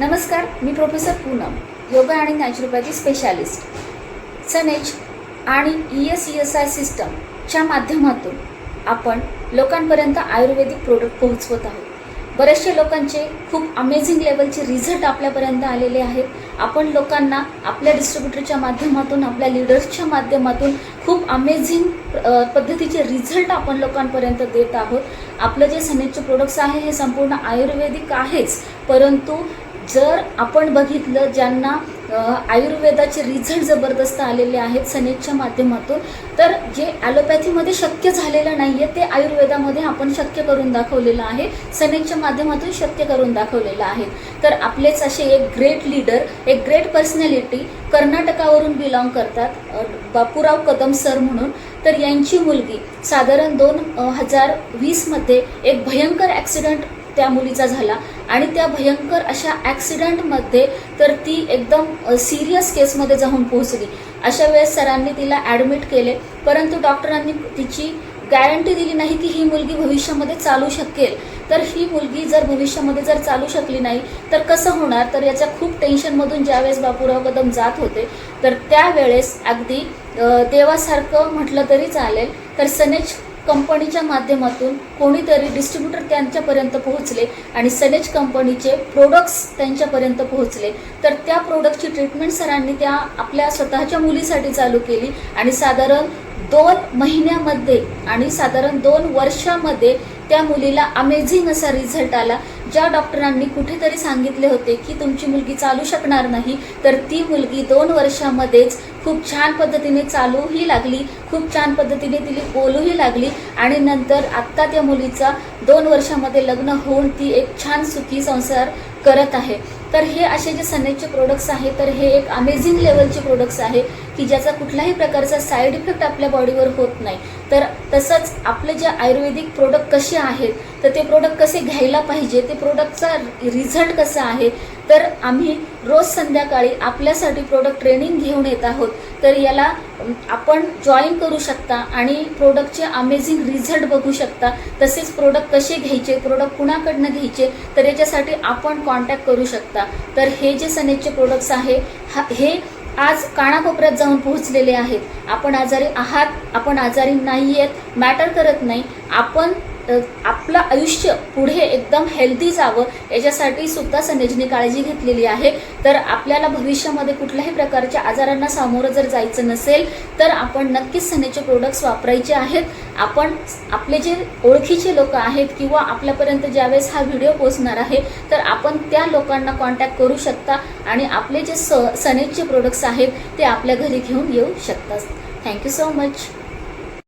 नमस्कार मी प्रोफेसर पूनम योगा आणि naturopathy specialist सनेज आणि E S E S I सिस्टमच्या माध्यमातून आपण लोकांपर्यंत आयुर्वेदिक प्रोडक्ट पोहोचवत आहोत. बरेचसे लोकांचे खूप अमेझिंग लेवलचे रिझल्ट आपल्यापर्यंत आलेले आहेत. आपण लोकांना आपल्या डिस्ट्रीब्युटरच्या माध्यमातून आपल्या लिडर्सच्या माध्यमातून खूप अमेझिंग पद्धतीचे रिझल्ट आपण लोकांपर्यंत देत आहोत. आपलं जे सनेजचे प्रोडक्ट्स आहे हे संपूर्ण आयुर्वेदिक आहेच. परंतु जर आपण बघितलं ज्यांना आयुर्वेदाचे रिझल्ट जबरदस्त आलेले आहेत सनेटच्या माध्यमातून तर जे ॲलोपॅथीमध्ये शक्य झालेलं नाही आहे ते आयुर्वेदामध्ये आपण शक्य करून दाखवलेलं आहे. सनेटच्या माध्यमातून शक्य करून दाखवलेलं आहे. तर आपलेच असे एक ग्रेट लीडर एक ग्रेट पर्सनॅलिटी कर्नाटकावरून बिलॉंग करतात बापूराव कदम सर म्हणून. तर यांची मुलगी साधारण दोन हजार वीसमध्ये एक भयंकर ॲक्सिडेंट त्या मुलीचा झाला. आणि त्या भयंकर अशा ॲक्सिडेंटमध्ये तर ती एकदम सिरियस केसमध्ये जाऊन पोहोचली. अशा वेळेस सरांनी तिला ॲडमिट केले. परंतु डॉक्टरांनी तिची गॅरंटी दिली नाही की ही मुलगी भविष्यामध्ये चालू शकेल. तर ही मुलगी जर भविष्यामध्ये जर चालू शकली नाही तर कसं होणार? तर याच्या खूप टेन्शनमधून ज्यावेळेस बापूराव कदम जात होते तर त्यावेळेस अगदी देवासारखं म्हटलं तरी चालेल. तर सनेज कंपनीच्या माध्यमातून कोणीतरी डिस्ट्रीब्युटर त्यांच्यापर्यंत पोहोचले आणि सनेज कंपनीचे प्रोडक्ट्स त्यांच्यापर्यंत पोहोचले. तर त्या प्रोडक्टची ट्रीटमेंट सरांनी त्या आपल्या स्वतःच्या मुलीसाठी चालू केली आणि साधारण दोन महिन्यामध्ये आणि साधारण दोन वर्षामध्ये त्या मुलीला अमेझिंग असा रिझल्ट आला ज्या डॉक्टरांनी कुठेतरी सांगितले होते की तुमची मुलगी चालू शकणार नाही तर ती मुलगी दोन वर्षामध्येच खूप छान पद्धतीने चालूही लागली खूप छान पद्धतीने तिला बोलूही लागली आणि नंतर आत्ता त्या मुलीचा दोन वर्षामध्ये लग्न होऊन ती एक छान सुखी संसार करत आहे. तर हे असे जे सनेजचे प्रोडक्ट्स आहे तर हे एक अमेझिंग लेवलचे प्रोडक्ट्स आहे की ज्याचा कुठल्याही प्रकारचा साईड इफेक्ट आपल्या बॉडीवर होत नाही. तर तसंच आपले जे आयुर्वेदिक प्रोडक्ट कसे आहेत तर ते प्रोडक्ट कसे घ्यायला पाहिजे ते प्रोडक्टचा रिझल्ट कसा आहे तर आम्ही रोज संध्याकाळी आपल्यासाठी प्रोडक्ट ट्रेनिंग घेऊन येत आहोत. तर याला आपण जॉईन करू शकता आणि प्रोडक्टचे अमेझिंग रिझल्ट बघू शकता. तसेच प्रोडक्ट कसे घ्यायचे प्रोडक्ट कुणाकडनं घ्यायचे तर याच्यासाठी आपण कॉन्टॅक्ट करू शकता. तर हे जे सनेजचे प्रोडक्ट्स आहे हा हे आज कानाकोपऱ्यात जाऊन पोहोचलेले आहेत. आपण आजारी आहात आपण आजारी नाही आहेत मॅटर करत नाही. आपण आपलं आयुष्य पुढे एकदम हेल्दी जावं याच्यासाठी सुद्धा सनेजने काळजी घेतलेली आहे. तर आपल्याला भविष्यामध्ये कुठल्याही प्रकारच्या आजारांना सामोरं जर जायचं नसेल तर आपण नक्कीच सनेचे प्रोडक्ट्स वापरायचे आहेत. आपण आपले जे ओळखीचे लोक आहेत किंवा आपल्यापर्यंत ज्यावेळेस हा व्हिडिओ पोचणार आहे तर आपण त्या लोकांना कॉन्टॅक्ट करू शकता आणि आपले जे स सनेजचे प्रोडक्ट्स आहेत ते आपल्या घरी घेऊन येऊ शकतात. Thank you so much